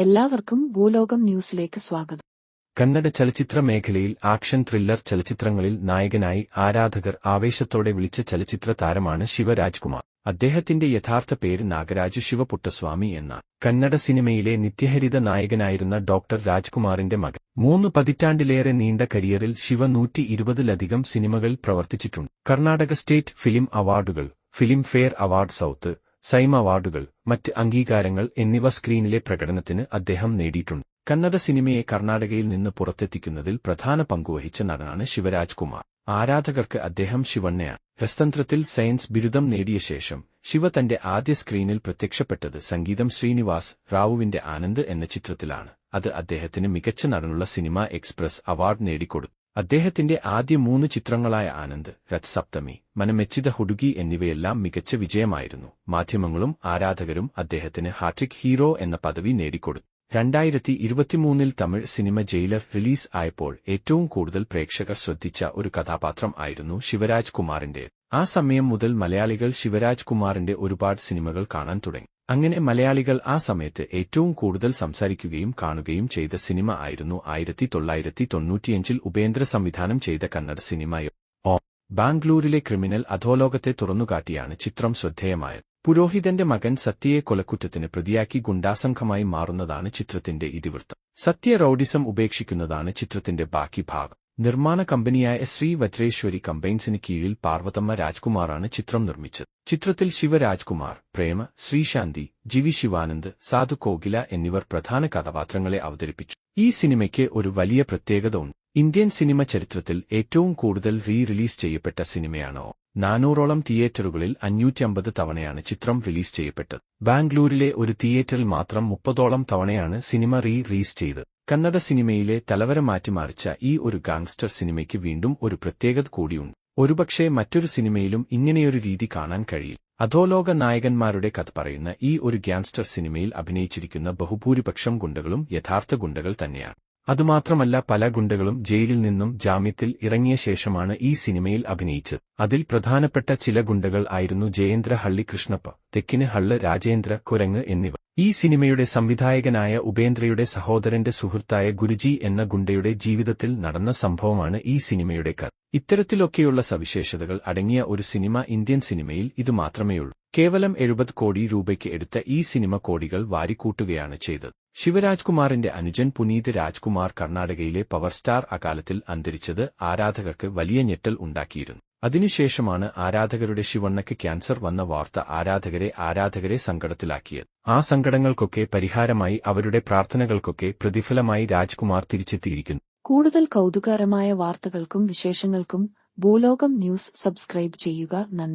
എല്ലാവർക്കും ഭൂലോകം ന്യൂസിലേക്ക് സ്വാഗതം. കന്നഡ ചലച്ചിത്ര മേഖലയിൽ ആക്ഷൻ ത്രില്ലർ ചലച്ചിത്രങ്ങളിൽ നായകനായി ആരാധകർ ആവേശത്തോടെ വിളിച്ച ചലച്ചിത്ര താരമാണ് ശിവരാജ്കുമാർ. അദ്ദേഹത്തിന്റെ യഥാർത്ഥ പേര് നാഗരാജു ശിവപുട്ടസ്വാമി എന്നാണ്. കന്നഡ സിനിമയിലെ നിത്യഹരിത നായകനായിരുന്ന ഡോക്ടർ രാജ്കുമാറിന്റെ മകൻ. മൂന്ന് പതിറ്റാണ്ടിലേറെ നീണ്ട കരിയറിൽ ശിവ നൂറ്റി ഇരുപതിലധികം സിനിമകളിൽ പ്രവർത്തിച്ചിട്ടുണ്ട്. കർണാടക സ്റ്റേറ്റ് ഫിലിം അവാർഡുകൾ ഫിലിം ഫെയർ അവാർഡ് സൗത്ത് സൈം അവാർഡുകൾ മറ്റ് അംഗീകാരങ്ങൾ എന്നിവ സ്ക്രീനിലെ പ്രകടനത്തിന് അദ്ദേഹം നേടിയിട്ടുണ്ട്. കന്നഡ സിനിമയെ കർണാടകയിൽ നിന്ന് പുറത്തെത്തിക്കുന്നതിൽ പ്രധാന പങ്കുവഹിച്ച നടനാണ് ശിവരാജ് കുമാർ. ആരാധകർക്ക് അദ്ദേഹം ശിവണ്ണയാണ്. രസതന്ത്രത്തിൽ സയൻസ് ബിരുദം നേടിയ ശേഷം ശിവ തന്റെ ആദ്യ സ്ക്രീനിൽ പ്രത്യക്ഷപ്പെട്ടത് സംഗീതം ശ്രീനിവാസ് റാവുവിന്റെ ആനന്ദ് എന്ന ചിത്രത്തിലാണ്. അത് അദ്ദേഹത്തിന് മികച്ച നടനുള്ള സിനിമ എക്സ്പ്രസ് അവാർഡ് നേടിക്കൊടുത്തു. അദ്ദേഹത്തിന്റെ ആദ്യ മൂന്ന് ചിത്രങ്ങളായ ആനന്ദ് രഥ് സപ്തമി മനമെച്ചിത ഹുഡുഗി എന്നിവയെല്ലാം മികച്ച വിജയമായിരുന്നു. മാധ്യമങ്ങളും ആരാധകരും അദ്ദേഹത്തിന് ഹാട്രിക് ഹീറോ എന്ന പദവി നേടിക്കൊടുത്തു. രണ്ടായിരത്തി ഇരുപത്തിമൂന്നിൽ തമിഴ് സിനിമ ജയിലർ റിലീസ് ആയപ്പോൾ ഏറ്റവും കൂടുതൽ പ്രേക്ഷകർ ശ്രദ്ധിച്ച ഒരു കഥാപാത്രം ആയിരുന്നു ശിവരാജ് കുമാറിന്റെ ആ സമയം മുതൽ മലയാളികൾ ശിവരാജ് കുമാറിന്റെ ഒരുപാട് സിനിമകൾ കാണാൻ തുടങ്ങി. അങ്ങനെ മലയാളികൾ ആ സമയത്ത് ഏറ്റവും കൂടുതൽ സംസാരിക്കുകയും കാണുകയും ചെയ്ത സിനിമ ആയിരുന്നു ആയിരത്തി തൊള്ളായിരത്തി തൊണ്ണൂറ്റിയഞ്ചിൽ ഉപേന്ദ്ര സംവിധാനം ചെയ്ത കന്നഡ സിനിമയോ. ഓ. ബാംഗ്ലൂരിലെ ക്രിമിനൽ അധോലോകത്തെ തുറന്നുകാട്ടിയാണ് ചിത്രം ശ്രദ്ധേയമായത്. പുരോഹിതന്റെ മകൻ സത്യയെ കൊലക്കുറ്റത്തിന് പ്രതിയാക്കി ഗുണ്ടാസംഘമായി മാറുന്നതാണ് ചിത്രത്തിന്റെ ഇതിവൃത്തം. സത്യ റൌഡിസം ഉപേക്ഷിക്കുന്നതാണ് ചിത്രത്തിന്റെ ബാക്കി ഭാഗം. നിർമ്മാണ കമ്പനിയായ ശ്രീ വജ്രേശ്വരി കമ്പൈൻസിന് കീഴിൽ പാർവതമ്മ രാജ്കുമാറാണ് ചിത്രം നിർമ്മിച്ചത്. ചിത്രത്തിൽ ശിവരാജ്കുമാർ പ്രേമ ശ്രീശാന്തി ജിവി ശിവാനന്ദ് സാധു കോകില എന്നിവർ പ്രധാന കഥാപാത്രങ്ങളെ അവതരിപ്പിച്ചു. ഈ സിനിമയ്ക്ക് ഒരു വലിയ പ്രത്യേകത ഉണ്ട് ഇന്ത്യൻ സിനിമ ചരിത്രത്തിൽ ഏറ്റവും കൂടുതൽ റീ റിലീസ് ചെയ്യപ്പെട്ട സിനിമയാണോ? നാനൂറോളം തിയേറ്ററുകളിൽ അഞ്ഞൂറ്റമ്പത് തവണയാണ് ചിത്രം റിലീസ് ചെയ്യപ്പെട്ടത്. ബാംഗ്ലൂരിലെ ഒരു തിയേറ്ററിൽ മാത്രം മുപ്പതോളം തവണയാണ് സിനിമ റീ റിലീസ് ചെയ്തത്. കന്നഡ സിനിമയിലെ തലവര മാറ്റിമറിച്ച ഈ ഒരു ഗാങ്സ്റ്റർ സിനിമയ്ക്ക് വീണ്ടും ഒരു പ്രത്യേകത കൂടിയുണ്ട്. ഒരുപക്ഷെ മറ്റൊരു സിനിമയിലും ഇങ്ങനെയൊരു രീതി കാണാൻ കഴിയും അധോലോക നായകന്മാരുടെ കഥ പറയുന്ന ഈ ഒരു ഗ്യാങ്സ്റ്റർ സിനിമയിൽ അഭിനയിച്ചിരിക്കുന്ന ബഹുഭൂരിപക്ഷം ഗുണ്ടകളും യഥാർത്ഥ ഗുണ്ടകൾ തന്നെയാണ്. അതുമാത്രമല്ല പല ഗുണ്ടകളും ജയിലിൽ നിന്നും ജാമ്യത്തിൽ ഇറങ്ങിയ ശേഷമാണ് ഈ സിനിമയിൽ അഭിനയിച്ചത്. അതിൽ പ്രധാനപ്പെട്ട ചില ഗുണ്ടകൾ ആയിരുന്നു ജയേന്ദ്ര ഹള്ളി കൃഷ്ണപ്പ തെക്കിന് ഹള്ള് രാജേന്ദ്ര കുരങ്ങ് എന്നിവ. ഈ സിനിമയുടെ സംവിധായകനായ ഉപേന്ദ്രയുടെ സഹോദരന്റെ സുഹൃത്തായ ഗുരുജി എന്ന ഗുണ്ടയുടെ ജീവിതത്തിൽ നടന്ന സംഭവമാണ് ഈ സിനിമയുടെ കഥ. ഇത്തരത്തിലൊക്കെയുള്ള സവിശേഷതകൾ അടങ്ങിയ ഒരു സിനിമ ഇന്ത്യൻ സിനിമയിൽ ഇത് മാത്രമേയുള്ളൂ. കേവലം എഴുപത് കോടി രൂപയ്ക്ക് എടുത്ത ഈ സിനിമ കോടികൾ വാരിക്കൂട്ടുകയാണ് ചെയ്തത്. ശിവരാജ്കുമാറിന്റെ അനുജൻ പുനീത് രാജ്കുമാർ കർണാടകയിലെ പവർ സ്റ്റാർ അകാലത്തിൽ അന്തരിച്ചത് ആരാധകർക്ക് വലിയ ഞെട്ടൽ ഉണ്ടാക്കിയിരുന്നു. അതിനുശേഷമാണ് ആരാധകരുടെ ശിവണ്ണയ്ക്ക് ക്യാൻസർ വന്ന വാർത്ത ആരാധകരെ ആരാധകരെ സങ്കടത്തിലാക്കിയത്. ആ സങ്കടങ്ങൾക്കൊക്കെ പരിഹാരമായി അവരുടെ പ്രാർത്ഥനകൾക്കൊക്കെ പ്രതിഫലമായി രാജ്കുമാർ തിരിച്ചെത്തിയിരിക്കുന്നു. കൂടുതൽ കൗതുകകരമായ വാർത്തകൾക്കും വിശേഷങ്ങൾക്കും ഭൂലോകം ന്യൂസ് സബ്സ്ക്രൈബ് ചെയ്യുക നന്ദി.